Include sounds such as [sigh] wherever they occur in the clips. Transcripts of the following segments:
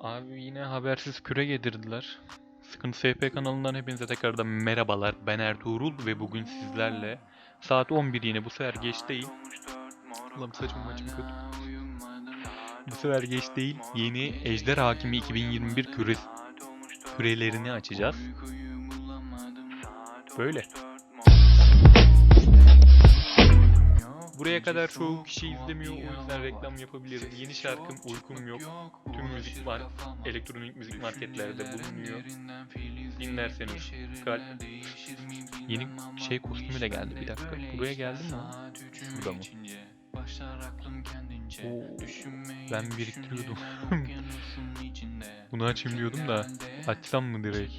Abi yine habersiz küre yedirdiler. Sıkıntı SP kanalından hepinize tekrardan merhabalar. Ben Ertuğrul ve bugün sizlerle saat 11 yine bu sefer geç değil. Ulan saçım maçım kötü. Bu sefer geç değil. Yeni Ejder Hakimi 2021 küre, kürelerini açacağız. Böyle. Buraya kadar çoğu kişi izlemiyor o yüzden reklam yapabilirim. Yeni şarkım Uykum Yok. Tüm müzik var, elektronik müzik marketlerde bulunuyor. Dinlerseniz kalp. Yeni şey kostümü de geldi bir dakika. Buraya geldi mi? o? Şurada mı? Oo, ben biriktiriyordum. [laughs] [laughs] Bunu açayım diyordum da açsam mı direkt?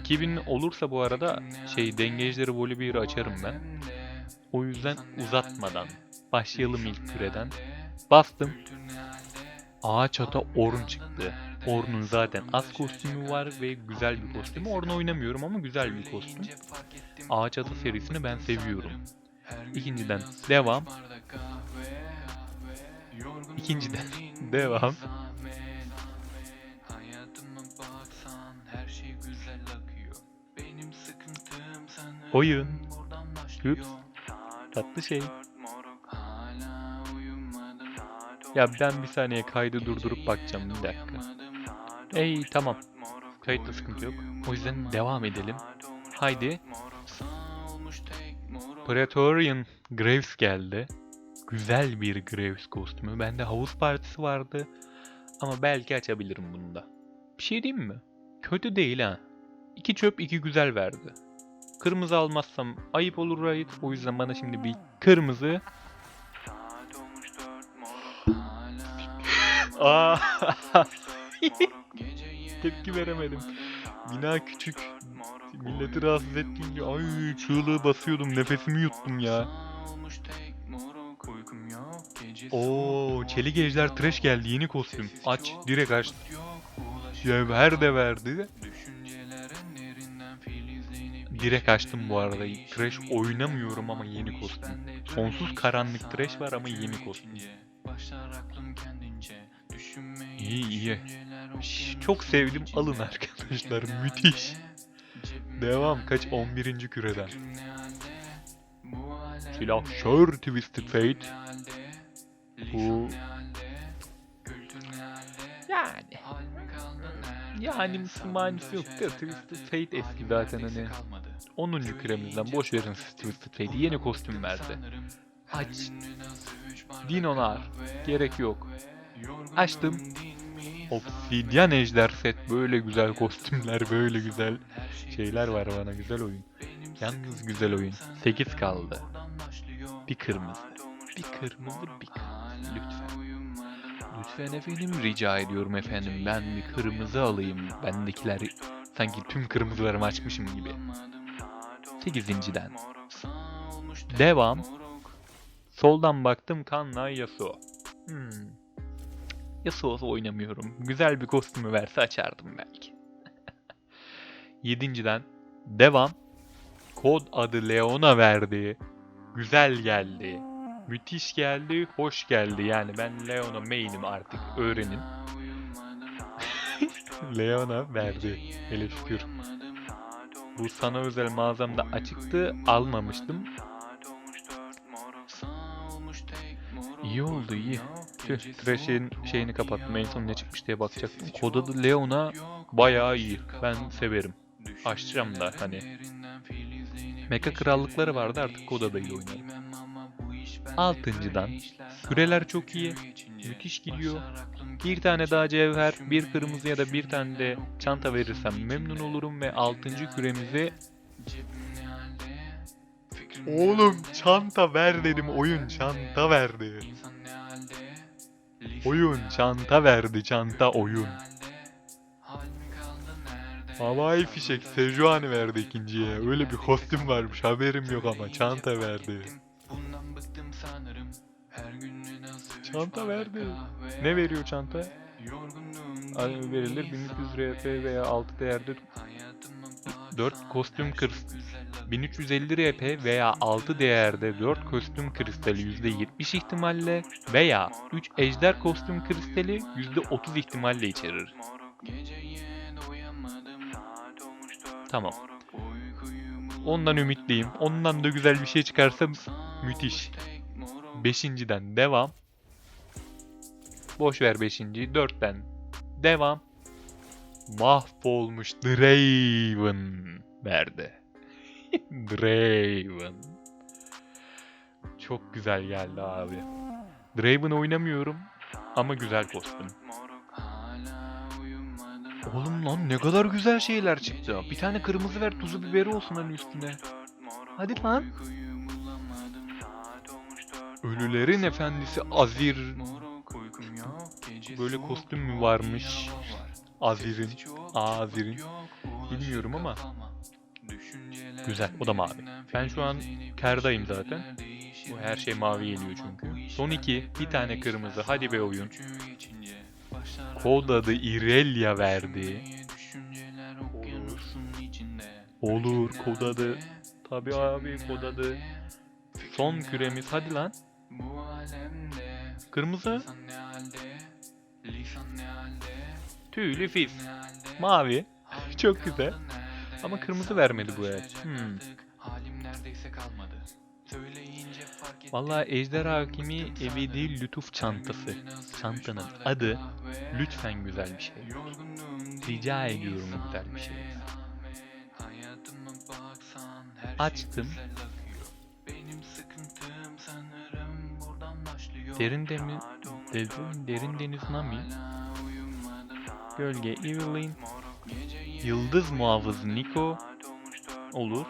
2000 olursa bu arada şey dengecileri voley bir açarım ben. O yüzden uzatmadan başlayalım ilk küreden. Bastım. Ağaç ata Orn çıktı. Orn'un zaten az kostümü var ve güzel bir kostümü. Orn oynamıyorum ama güzel bir kostüm. Ağaç ata serisini ben seviyorum. İkinciden devam. İkinciden devam. Oyun. Üps. Tatlı şey. Ya ben bir saniye kaydı durdurup bakacağım bir dakika. Ey tamam. Kayıtta sıkıntı yok. O yüzden devam edelim. Haydi. Praetorian Graves geldi. Güzel bir Graves kostümü. Bende havuz partisi vardı. Ama belki açabilirim bunu da. Bir şey diyeyim mi? Kötü değil ha. İki çöp iki güzel verdi. Kırmızı almazsam ayıp olur ayıp. O yüzden bana şimdi bir kırmızı. Aa. [laughs] Tepki veremedim. Bina küçük. Milleti rahatsız ettiğince ay çığlığı basıyordum. Nefesimi yuttum ya. Oo, Çelik Ejder Trash geldi yeni kostüm. Aç, direkt aç. Cevher de verdi. Direkt açtım bu arada. Trash oynamıyorum ama yeni kostüm. Sonsuz karanlık trash var ama yeni kostüm. İyi iyi. Şş, Çok sevdim alın arkadaşlar müthiş. Devam kaç 11. küreden. Silah Sure Twisted Fate. Bu yani yani manisi yok da Twisted Fate eski zaten hani 10. küremizden boş verin Twisted Fate'i yeni kostüm verdi. Aç. Dinonar. Gerek yok. Açtım. Obsidian Ejder set böyle güzel kostümler böyle güzel şeyler var bana güzel oyun. Yalnız güzel oyun. 8 kaldı. Bir kırmızı. Bir kırmızı bir kırmızı lütfen. Lütfen efendim rica ediyorum efendim ben bir kırmızı alayım. Bendekiler sanki tüm kırmızılarımı açmışım gibi. 8.den. Devam. Soldan baktım Kanna Yasuo. Hmm. Yasuo'su oynamıyorum. Güzel bir kostümü verse açardım belki. [laughs] Yedinciden devam. Kod adı Leona verdi. Güzel geldi. Müthiş geldi, hoş geldi. Yani ben Leona main'im artık öğrenin. [laughs] Leona verdi. Hele şükür. Bu sana özel mağazamda açıktı. Almamıştım. İyi oldu iyi. Tüh, Thresh'in şeyini kapattım. En son ne çıkmış diye bakacaktım. Kod adı Leona bayağı iyi. Ben severim. Açacağım da hani. Mecha krallıkları vardı artık Koda da iyi oynarım. Altıncıdan. Küreler çok iyi. Müthiş gidiyor. Bir tane daha cevher, bir kırmızı ya da bir tane de çanta verirsem memnun olurum ve altıncı küremizi Oğlum çanta ver dedim oyun çanta verdi. Oyun çanta verdi çanta oyun. Havai fişek Sejuani verdi ikinciye. Öyle bir kostüm varmış haberim yok ama çanta verdi. Çanta verdi. Ne veriyor çanta? Ay, verilir 1300 RP veya 6 değerde 4 kostüm kır 1350 RP veya 6 değerde 4 kostüm kristali %70 ihtimalle veya 3 ejder kostüm kristali %30 ihtimalle içerir. Tamam. Ondan ümitliyim. Ondan da güzel bir şey çıkarsa müthiş. Beşinciden devam. Boş ver beşinciyi. Dörtten devam. Mahvolmuş Draven verdi. [laughs] Draven. Çok güzel geldi abi. Draven oynamıyorum ama güzel kostüm. Oğlum lan ne kadar güzel şeyler çıktı. Bir tane kırmızı ver tuzu biberi olsun hani üstüne. Hadi lan. Ölülerin efendisi Azir. Böyle kostüm mü varmış? Azir'in. Azir'in. Bilmiyorum ama. Güzel o da mavi. Ben şu an kardayım zaten. Bu her şey mavi geliyor çünkü. Son iki. Bir tane kırmızı. Hadi be oyun. Kod adı Irelia verdi. Olur kod adı. Tabi abi kod adı. Son küremiz hadi lan. Kırmızı. Tüylü fil. Mavi. Çok güzel. Ama kırmızı vermedi bu el. Hmm. Vallahi Ejder Hakimi Ebedi Lütuf Çantası. Çantanın adı lütfen güzel bir şey. Rica ediyorum güzel bir şey. Açtım. Derin demi, derin, derin deniz Nami. Gölge Evelyn. Yıldız muhafız Niko. Olur.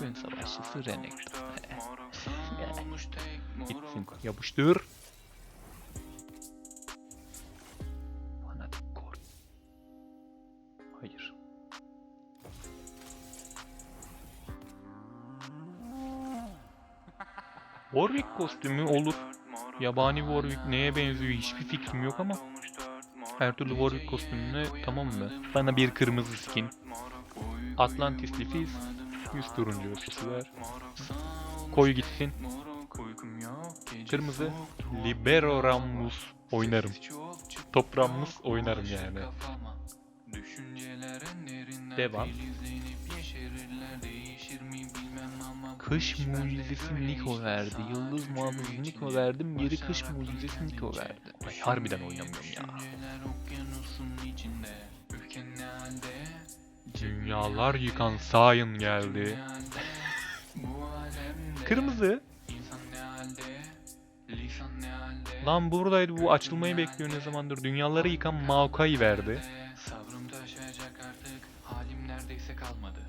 Gün savaşçısı Renekton. [laughs] Gitsin yapıştır. Hayır. Warwick kostümü olur. Yabani Warwick neye benziyor hiçbir fikrim yok ama her türlü Warwick kostümüne tamam mı? Bana bir kırmızı skin. Atlantisli Fizz. Yüz turuncu ötesi ver. Koy gitsin. Kırmızı. Libero Rammus oynarım. Top Rammus oynarım yani. Devam. Kış mucizesi Niko verdi. Yıldız muhafızı Niko verdim. Geri kış mucizesi Niko verdi. Ay harbiden oynamıyorum ya. Dünyalar yıkan Sion geldi. Kırmızı. Lan buradaydı bu açılmayı bekliyor ne zamandır. Dünyaları yıkan Maokai verdi. Sabrım taşacak artık halim neredeyse kalmadı.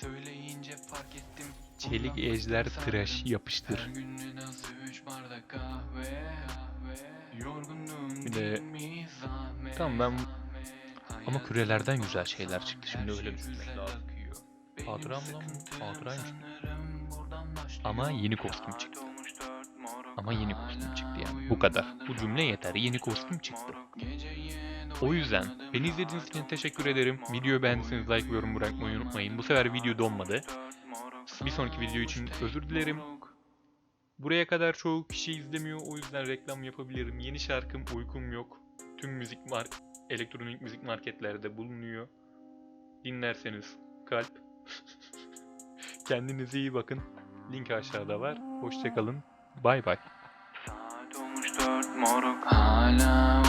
Söyleyince fark ettim. Çelik ejder tıraş yapıştır. Her günü nasıl üç bardak kahve. Yorgunluğum Bir de- Tamam ben ama kürelerden güzel şeyler çıktı. Şimdi her öyle şey düşünmek lazım. sanırım buradan başlıyor. Ama yeni kostüm çıktı. Ama yeni kostüm çıktı yani. Bu kadar. Bu cümle yeter. Yeni kostüm çıktı. O yüzden beni izlediğiniz için teşekkür ederim. Videoyu beğendiyseniz like ve yorum bırakmayı unutmayın. Bu sefer video donmadı. Bir sonraki video için özür dilerim. Buraya kadar çoğu kişi izlemiyor. O yüzden reklam yapabilirim. Yeni şarkım Uykum Yok. Tüm müzik mark elektronik müzik marketlerde bulunuyor. Dinlerseniz kalp. [laughs] Kendinize iyi bakın. Link aşağıda var. Hoşçakalın. Bay bay. Saat olmuş dört moruk Hala